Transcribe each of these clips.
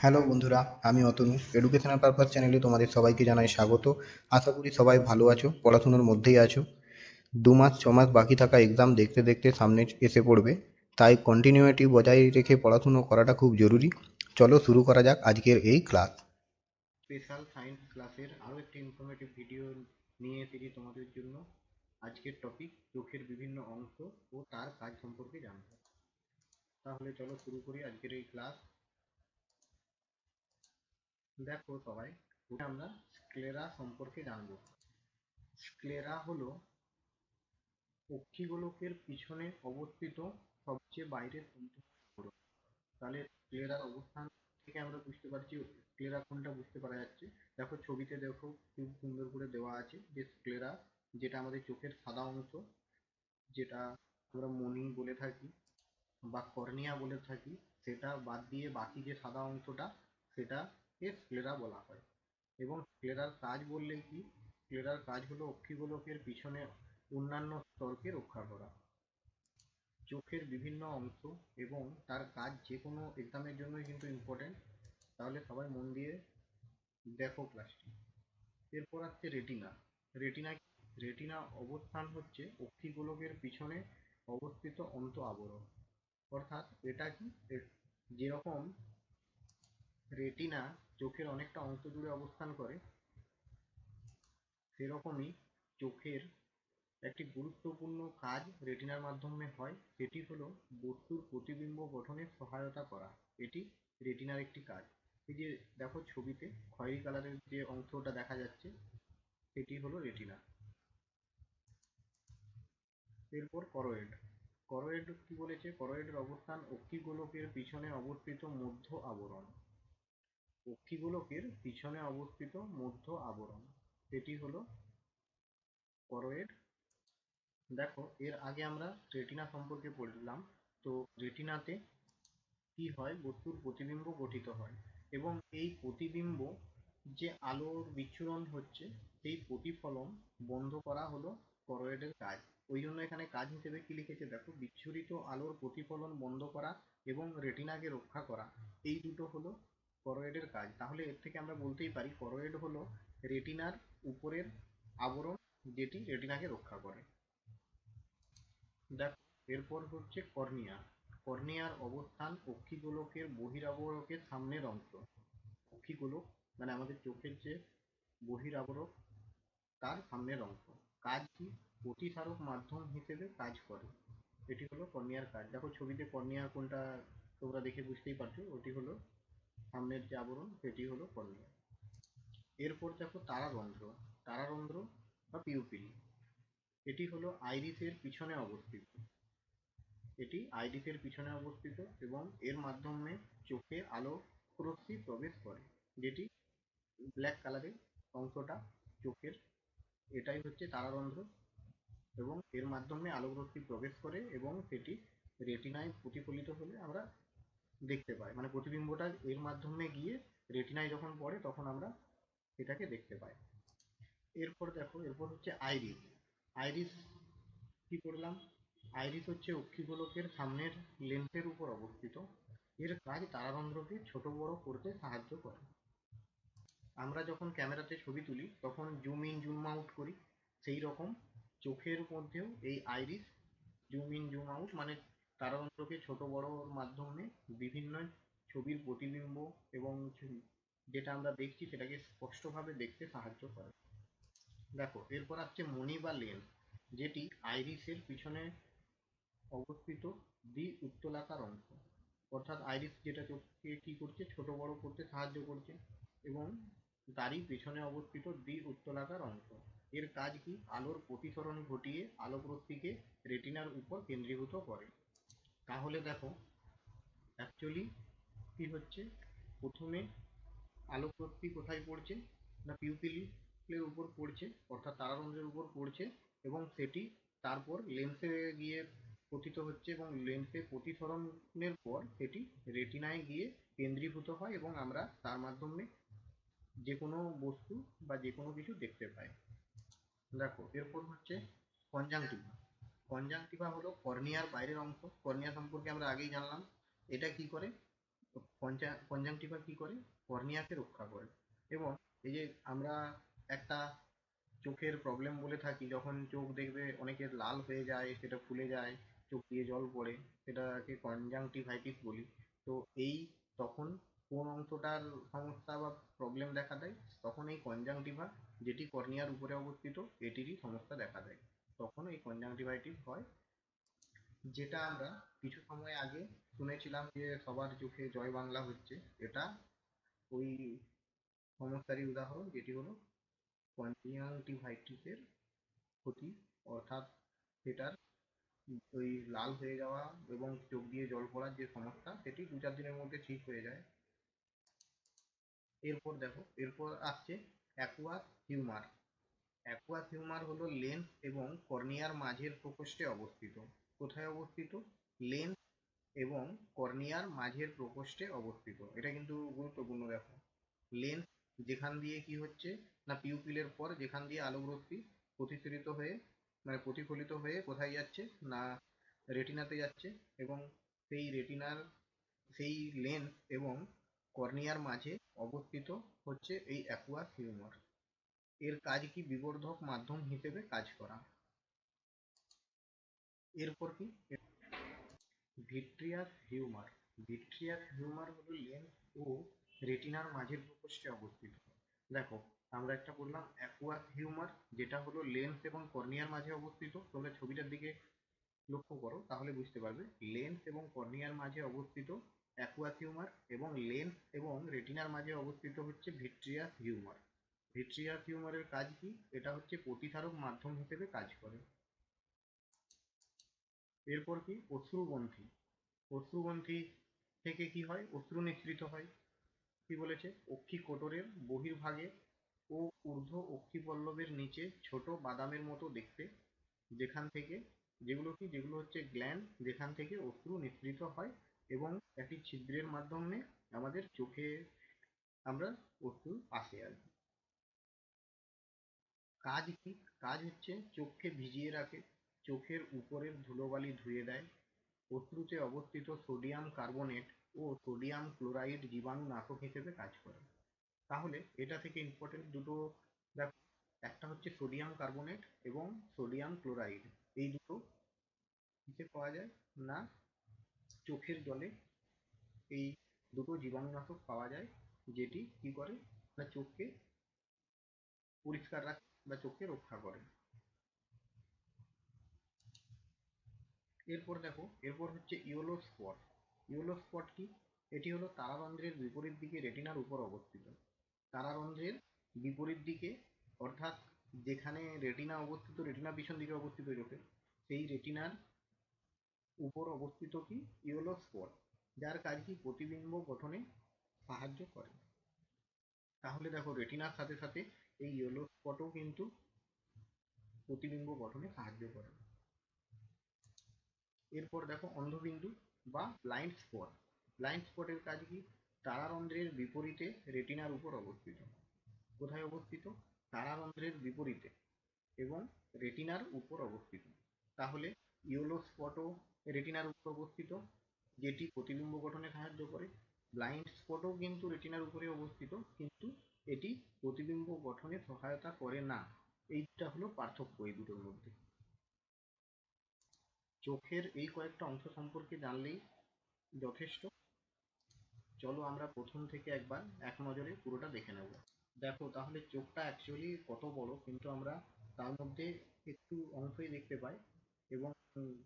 Hello বন্ধুরা, আমি Atanu. Educational purpose চ্যানেলে তোমাদের সবাইকে জানাই স্বাগত। আশা করি সবাই ভালো আছো, পড়াশুনোর মধ্যেই আছো। দু মাস, ছ মাস বাকি থাকা এক্সাম দেখতে দেখতে সামনে এসে পড়বে। তাই কন্টিনিউটি বজায় রেখে পড়াশুনো করাটা খুব জরুরি। চলো শুরু করা যাক আজকের এই ক্লাস স্পেশাল সায়েন্স ক্লাসের আরও একটি ইনফরমেটিভ ভিডিও নিয়ে এসেছি তোমাদের জন্য। আজকের টপিক চোখের বিভিন্ন অংশ ও তার কাজ সম্পর্কে জানব। তাহলে চলো শুরু করি আজকের এই ক্লাস দেখো সবাই আমরা স্ক্লেরা সম্পর্কে জানব। স্ক্লেরা হলো অক্ষিগোলকের পিছনে অবস্থিত সবচেয়ে বাইরের তন্তু তাহলে স্ক্লেরার অবস্থান থেকে আমরা বুঝতে পারছি স্ক্লেরা কোনটা বুঝতে পারা যাচ্ছে। দেখো ছবিতে দেখো খুব সুন্দর করে দেওয়া আছে যে স্ক্লেরা যেটা আমাদের চোখের সাদা অংশ, যেটা আমরা মনি বলে থাকি বা কর্নিয়া বলে থাকি, সেটা বাদ দিয়ে বাকি যে সাদা অংশটা সেটাকে স্ক্লেরা বলা হয়। এবং স্ক্লেরার কাজ বললে কি? স্ক্লেরার কাজ হলো অক্ষিগোলকের পিছনে অন্যান্য স্তরকে রক্ষা করা। চোখের বিভিন্ন অংশ এবং তার কাজ যে কোনো এক্সামের জন্যই কিন্তু ইম্পর্টেন্ট তাহলে সবাই মন দিয়ে দেখো ক্লাসটি এরপর আসছে রেটিনা রেটিনা রেটিনা অবস্থান হচ্ছে অক্ষিগোলকের পিছনে অবস্থিত অন্ত আবরণ। অর্থাৎ এটা কি? যেরকম রেটিনা চোখের অনেকটা অংশ জুড়ে অবস্থান করে, সেরকমই চোখের একটি গুরুত্বপূর্ণ কাজ রেটিনার মাধ্যমে হয়, সেটি হলো বস্তুর প্রতিবিম্ব গঠনে সহায়তা করা। এটি রেটিনার একটি কাজ। এই যে দেখো ছবিতে খয়েরি কালারের যে অংশটা দেখা যাচ্ছে, সেটি হলো রেটিনা। এরপর করোয়েড। করোয়েড কি বলেছে? করোয়েডের অবস্থান অক্ষিগোলকের পিছনে অবস্থিত মধ্য আবরণ। অক্ষিগোলকের পিছনে অবস্থিত মধ্য আবরণ এটি হলো করোয়েড দেখো, এর আগে আমরা রেটিনা সম্পর্কে পড়লাম, তো রেটিনাতে কি হয়? বস্তুর প্রতিবিম্ব গঠিত হয় এবং এই প্রতিবিম্ব যে আলোর বিচ্ছুরণ হচ্ছে, সেই প্রতিফলন বন্ধ করা হলো করোয়েডের কাজ। ওই জন্য এখানে কাজ হিসেবে কি লিখেছে? দেখো, বিচ্ছুরিত আলোর প্রতিফলন বন্ধ করা এবং রেটিনাকে রক্ষা করা। এই দুটো হলো করোয়েডের কাজ। তাহলে এর থেকে আমরা বলতেই পারি করোয়েড হলো রেটিনার উপরের আবরণ যেটি রেটিনাকে রক্ষা করে। দেখো, এরপর হচ্ছে কর্নিয়া। কর্নিয়ার অবস্থান অক্ষিগোলকের বহিরাবরকের সামনের অংশ। অক্ষিগোলক মানে আমাদের চোখের যে বহিরাবরক, তার সামনের অংশ। কাজ কি? প্রতিসারক মাধ্যম হিসেবে কাজ করে। এটি হলো কর্নিয়ার কাজ। দেখো, ছবিতে কর্নিয়া কোনটা তোমরা দেখে বুঝতেই পারছ, ওটি হলো সামনের যে আবরণ, সেটি হলো কর্নিয়া এরপর দেখো তারারন্ধ্র তারারন্ধ্র বা পিউপিল। এটি হলো আইরিসের পিছনে অবস্থিত। এটি আইরিসের পিছনে অবস্থিত এবং এর মাধ্যমে চোখে আলো রশ্মি প্রবেশ করে, যেটি ব্ল্যাক কালারের অংশটা চোখের। এটাই হচ্ছে তারারন্ধ্র এবং এর মাধ্যমে আলোক রশ্মি প্রবেশ করে এবং সেটি রেটিনায় প্রতিফলিত হলে আমরা দেখতে পাই। মানে প্রতিবিম্বটা এর মাধ্যমে গিয়ে রেটিনায় যখন পড়ে, তখন আমরা এটাকে দেখতে পাই। এরপর দেখো, এরপর হচ্ছে আইরিস আইরিস কি করলাম? আইরিস হচ্ছে অক্ষিগোলকের সামনের লেন্সের উপর অবস্থিত। এর কাজ তারারন্ধ্রকে ছোট বড় করতে সাহায্য করে। আমরা যখন ক্যামেরাতে ছবি তুলি, তখন জুম ইন জুম আউট করি। সেই রকম চোখের মধ্যেও এই iris zoom in zoom out মানে তারাতন্ত্রকে ছোট বড়োর মাধ্যমে বিভিন্ন ছবির প্রতিবিম্ব এবং যেটা আমরা দেখছি সেটাকে স্পষ্টভাবে দেখতে সাহায্য করে। দেখো, এরপর আসছে মনি বা লেন্স যেটি আইরিসের পিছনে অবস্থিত দ্বি উত্তলাকার অংশ। অর্থাৎ আইরিস যেটা চোখকে কি করছে, ছোট বড় করতে সাহায্য করছে এবং তারই পেছনে অবস্থিত দ্বি উত্তলাকার অংশ। এর কাজ কি? আলোর প্রতিসরণ ঘটিয়ে আলোক রশ্মিকে রেটিনার উপর কেন্দ্রীভূত করে। তাহলে দেখো অ্যাকচুয়ালি কি হচ্ছে? প্রথমে আলোক কোথায় পড়ছে? না পিউপিলের উপর পড়ছে, অর্থাৎ তারারন্ধ্রের উপর পড়ছে, এবং সেটি তারপর লেন্সে গিয়ে পতিত হচ্ছে এবং লেন্সে প্রতিসরণের পর সেটি রেটিনায় গিয়ে কেন্দ্রীভূত হয় এবং আমরা তার মাধ্যমে যে কোনো বস্তু বা যে কোনো কিছু দেখতে পাই। দেখো, এরপর হচ্ছে কনজাংটিভা কনজাংটিভা হলো কর্নিয়ার বাইরের অংশ। কর্নিয়া সম্পর্কে আমরা আগেই জানলাম। এটা কি করে? কনজাংটিভা কি করে? কর্নিয়াকে রক্ষা করে। এবং এই যে আমরা একটা চোখের প্রবলেম বলে থাকি, যখন চোখ দেখবে অনেকের লাল হয়ে যায়, সেটা ফুলে যায়, চোখ দিয়ে জল পড়ে, সেটাকে কনজাংটিভাইটিস বলি। তো এই তখন কোন অংশটার সমস্যা বা প্রবলেম দেখা দেয়? তখন এই কনজাংটিভা যেটি কর্নিয়ার উপরে অবস্থিত, এটিরই সমস্যা দেখা দেয়। তখন এই কনজাংটিভাইটিস হয়। যেটা আমরা কিছু সময় আগে শুনেছিলাম যে সবার চোখে জয় বাংলা হচ্ছে। এটা ওই সমস্যারই উদাহরণ, যেটি হলো কনজাংটিভাইটিসের ক্ষতি। অর্থাৎ সেটার ওই লাল হয়ে যাওয়া এবং চোখ দিয়ে জল পড়ার যে সমস্যা, সেটি দু চার দিনের মধ্যে ঠিক হয়ে যায়। এরপর দেখো, এরপর আসছে অ্যাকুয়াস হিউমার অ্যাকুয়াস হিউমার হলো লেন্স এবং কর্নিয়ার মাঝের প্রকোষ্ঠে অবস্থিত। কোথায় অবস্থিত? লেন্স এবং কর্নিয়ার মাঝের প্রকোষ্ঠে অবস্থিত। এটা কিন্তু গুরুত্বপূর্ণ, দেখো। লেন্স যেখান দিয়ে কি হচ্ছে? না পিউপিলের পর যেখান দিয়ে আলোক রশ্মি প্রতিফলিত হয়ে মানে প্রতিফলিত হয়ে কোথায় যাচ্ছে? না রেটিনাতে যাচ্ছে এবং সেই রেটিনার সেই লেন্স এবং কর্নিয়ার মাঝে অবস্থিত হচ্ছে এই অ্যাকুয়াস হিউমার এর কাজ কি বিবর্ধক মাধ্যম হিসেবে কাজ করা? এরপর কি? Vitreous humour. ভিট্রিয়াস হিউমার হলো লেন্স ও রেটিনার মাঝের প্রকোষ্ঠে অবস্থিত। দেখো, আমরা একটা বললাম অ্যাকুয়াস হিউমার যেটা হলো লেন্স এবং কর্নিয়ার মাঝে অবস্থিত। তোমরা ছবিটার দিকে লক্ষ্য করো, তাহলে বুঝতে পারবে। লেন্স এবং কর্নিয়ার মাঝে অবস্থিত অ্যাকুয়াস হিউমার এবং লেন্স এবং রেটিনার মাঝে অবস্থিত হচ্ছে ভিট্রিয়াস হিউমার। ভিট্রিয়াস হিউমারের কাজ কি? এটা হচ্ছে প্রতিধারক মাধ্যম হিসেবে কাজ করে। এরপর কি? অশ্রুগ্রন্থি অশ্রুগ্রন্থি থেকে কি হয়? অশ্রু নিঃসৃত হয়। কি বলেছে? অক্ষিকোটরের বহির্ভাগে ও ঊর্ধ্ব অক্ষিপল্লবের নিচে ছোট বাদামের মতো দেখতে, যেখান থেকে যেগুলো কি? যেগুলো হচ্ছে গ্ল্যান্ড যেখান থেকে অশ্রু নিঃসৃত হয় এবং একটি ছিদ্রের মাধ্যমে আমাদের চোখে আমরা অশ্রু আসে আর কি কাজ কি? কাজ হচ্ছে চোখকে ভিজিয়ে রাখে, চোখের উপরের ধুলোবালি ধুয়ে দেয় অশ্রুতে অবস্থিত সোডিয়াম কার্বনেট ও সোডিয়াম ক্লোরাইড জীবাণু নাশক হিসেবে কাজ করে। তাহলে এটা থেকে ইম্পর্টেন্ট দুটো দেখো, একটা হচ্ছে সোডিয়াম কার্বনেট এবং সোডিয়াম ক্লোরাইড। এই দুটো কিসে পাওয়া যায়? না, চোখের জলে এই দুটো জীবাণুনাশক পাওয়া যায়, যেটি কি করে? না, চোখকে পরিষ্কার রাখে। বা চোখকে রক্ষা করে। এরপর দেখো, এরপর হচ্ছে ইয়েলো স্পট। ইয়েলো স্পট কি? এটি হলো তারারন্ধ্রের বিপরীত দিকে রেটিনার উপর অবস্থিত। তারারন্ধ্রের বিপরীত দিকে, অর্থাৎ যেখানে রেটিনা অবস্থিত রেটিনা পিছন দিকে অবস্থিত চোখে সেই রেটিনার উপর অবস্থিত কি? ইয়েলো স্পট, যার কাজ কি? প্রতিবিম্ব গঠনে সাহায্য করে। তাহলে দেখো রেটিনার সাথে সাথে এই ইয়েলো স্পটও কিন্তু প্রতিবিম্ব গঠনে সাহায্য করে। এরপর দেখো অন্ধবিন্দু বা ব্লাইন্ড স্পট ব্লাইন্ড স্পটের কাজ কি? তারারন্ধ্রের বিপরীতে রেটিনার উপর অবস্থিত। কোথায় অবস্থিত? তারারন্ধ্রের বিপরীতে এবং রেটিনার উপর অবস্থিত। তাহলে ইয়েলো স্পটও রেটিনার উপর অবস্থিত, যেটি প্রতিবিম্ব গঠনে সাহায্য করে। ব্লাইন্ড স্পটও কিন্তু রেটিনার উপরে অবস্থিত, কিন্তু এটি প্রতিবিম্ব গঠনে সহায়তা করে না। এইটা হলো পার্থক্য এই দুটোর মধ্যে। চোখের এই কয়েকটা অংশ সম্পর্কে জানলেই যথেষ্ট। চলো আমরা প্রথম থেকে একবার এক নজরে পুরোটা দেখে নেব। দেখো, তাহলে চোখটা অ্যাকচুয়ালি কত বড়, কিন্তু আমরা তার মধ্যে একটু অংশই দেখতে পাই এবং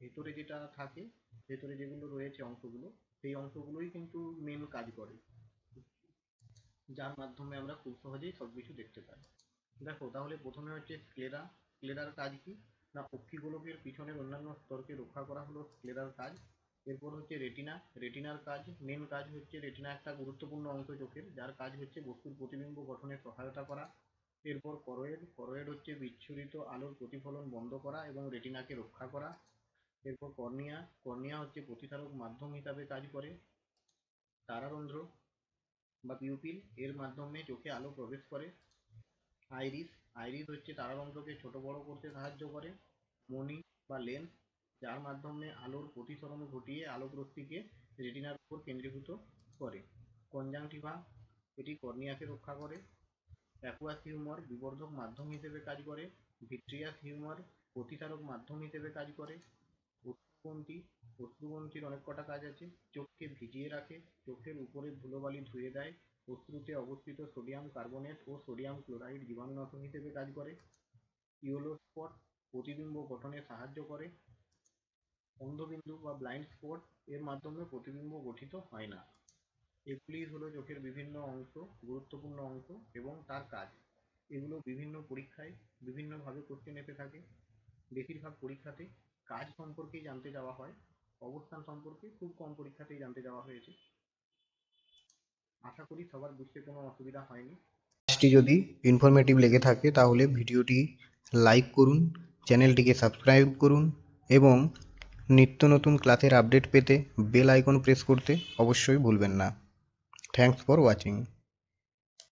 ভেতরে যেটা থাকে, ভেতরে যেগুলো রয়েছে অংশগুলো সেই অংশগুলোই কিন্তু মেন কাজ করে। যার মাধ্যমে আমরা খুব সহজেই সবকিছু দেখতে পাই। দেখো, তাহলে প্রথমে হচ্ছে স্ক্লেরা স্ক্লেরার কাজ কি? না অক্ষিগোলকের পিছনের অন্যান্য স্তরকে রক্ষা করা হলো স্ক্লেরার কাজ। এরপর হচ্ছে রেটিনা রেটিনার কাজ মেন কাজ হচ্ছে রেটিনা একটা গুরুত্বপূর্ণ অংশ চোখের, যার কাজ হচ্ছে বস্তুর প্রতিবিম্ব গঠনে সহায়তা করা। এরপর করয়েড করয়েড হচ্ছে বিচ্ছুরিত আলোর প্রতিফলন বন্ধ করা এবং রেটিনাকে রক্ষা করা। এরপর কর্নিয়া কর্নিয়া হচ্ছে প্রতিধারক মাধ্যম হিসাবে কাজ করে। তারারন্ধ্র বা পিউপিল এর মাধ্যমে চোখে আলো প্রবেশ করে। আইরিস আইরিস হচ্ছে তারাতন্ত্রকে ছোট বড় করতে সাহায্য করে। মণি বা লেন্স, যার মাধ্যমে আলোর প্রতিসরণ ঘটিয়ে আলোক রশ্মিকে রেটিনার উপর কেন্দ্রীভূত করে। কনজাংটিভা, এটি কর্নিয়াকে রক্ষা করে। অ্যাকুয়াস হিউমার, বিবর্ধক মাধ্যম হিসেবে কাজ করে। ভিট্রিয়াস হিউমার, প্রতিকারক মাধ্যম হিসেবে কাজ করে। অশ্রুগ্রন্থি অশ্রুগ্রন্থির অনেক কটা কাজ আছে। চোখকে ভিজিয়ে রাখে, চোখের উপরে ধুলোবালি ধুয়ে দেয় অশ্রুতে অবস্থিত সোডিয়াম কার্বনেট ও সোডিয়াম ক্লোরাইড জীবাণুনাশক হিসেবে কাজ করে। ইয়েলো স্পট প্রতিবিম্ব গঠনে সাহায্য করে। অন্ধবিন্দু বা ব্লাইন্ড স্পট এর মাধ্যমে প্রতিবিম্ব গঠিত হয় না। এগুলি হলো চোখের বিভিন্ন অংশ, গুরুত্বপূর্ণ অংশ এবং তার কাজ। এগুলো বিভিন্ন পরীক্ষায় বিভিন্নভাবে কোশ্চেন এসে থাকে। বেশিরভাগ পরীক্ষাতে কাজ সম্পর্কেই জানতে যাওয়া হয়, অবস্থান সম্পর্কে খুব কম পরীক্ষাতেই জানতে যাওয়া হয়েছে। আশা করি সবার বুঝতে কোনো অসুবিধা হয়নি। ক্লাসটি যদি ইনফরমেটিভ লেগে থাকে, তাহলে ভিডিওটি লাইক করুন, চ্যানেলটিকে সাবস্ক্রাইব করুন এবং নিত্য নতুন ক্লাসের আপডেট পেতে বেল আইকন প্রেস করতে অবশ্যই ভুলবেন না। Thanks for watching